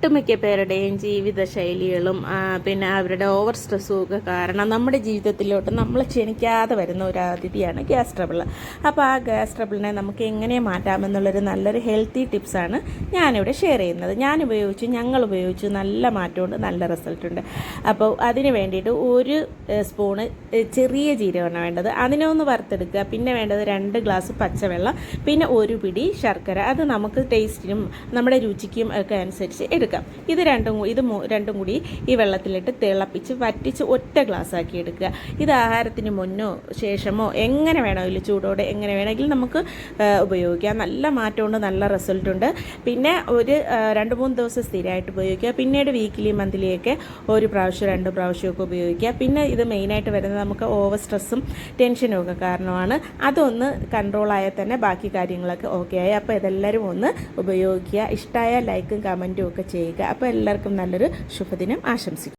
ഒട്ടുമിക്ക പേരുടെയും ജീവിത ശൈലികളും പിന്നെ അവരുടെ ഓവർ സ്ട്രെസ്സും ഒക്കെ കാരണം നമ്മുടെ ജീവിതത്തിലോട്ട് നമ്മൾ ക്ഷണിക്കാതെ വരുന്ന ഒരു അതിഥിയാണ് ഗ്യാസ് ട്രബിൾ അപ്പോൾ ആ ഗ്യാസ് ട്രബിളിനെ നമുക്ക് എങ്ങനെ മാറ്റാമെന്നുള്ളൊരു നല്ലൊരു ഹെൽത്തി ടിപ്സാണ് ഞാനിവിടെ ഷെയർ ചെയ്യുന്നത്. ഞാൻ ഉപയോഗിച്ചു ഞങ്ങൾ ഉപയോഗിച്ചു നല്ല മാറ്റമുണ്ട് നല്ല റിസൾട്ട് ഉണ്ട്. അപ്പോൾ അതിന് വേണ്ടിയിട്ട് ഒരു സ്പൂണ് ചെറിയ ജീരകമാണ് വേണ്ടത്. അതിനെ ഒന്ന് വറുത്തെടുക്കുക. പിന്നെ വേണ്ടത് രണ്ട് ഗ്ലാസ് പച്ചവെള്ളം. പിന്നെ ഒരു പിടി ശർക്കര. അത് നമുക്ക് ടേസ്റ്റിനും നമ്മുടെ രുചിക്കും ഒക്കെ അനുസരിച്ച് എടുക്കാം. ഇത് രണ്ടും ഇത് രണ്ടും കൂടി ഈ വെള്ളത്തിലിട്ട് തിളപ്പിച്ച് വറ്റിച്ച് ഒറ്റ ഗ്ലാസ് ആക്കി എടുക്കുക. ഇത് ആഹാരത്തിന് മുന്നോ ശേഷമോ എങ്ങനെ വേണമെങ്കിലും ചൂടോടെ എങ്ങനെ വേണമെങ്കിലും നമുക്ക് ഉപയോഗിക്കാം. നല്ല മാറ്റമുണ്ട് നല്ല റിസൾട്ട് ഉണ്ട് പിന്നെ ഒരു രണ്ട് മൂന്ന് ദിവസം സ്ഥിരമായിട്ട് ഉപയോഗിക്കുക. പിന്നീട് വീക്കിലി മന്ത്ലിയൊക്കെ ഒരു പ്രാവശ്യം രണ്ട് പ്രാവശ്യമൊക്കെ ഉപയോഗിക്കുക. പിന്നെ ഇത് മെയിനായിട്ട് വരുന്നത് നമുക്ക് ഓവർ സ്ട്രെസ്സും ടെൻഷനും ഒക്കെ കാരണമാണ്. അതൊന്ന് കൺട്രോൾ ആയാൽ തന്നെ ബാക്കി കാര്യങ്ങളൊക്കെ ഓക്കെ ആയി. അപ്പോൾ ഇതെല്ലാവരും ഒന്ന് ഉപയോഗിക്കുക. ഇഷ്ടമായ ലൈക്കും കമന്റും ഒക്കെ ചെയ്യുക അപ്പോൾ എല്ലാവർക്കും നല്ലൊരു ശുഭദിനം ആശംസിക്കും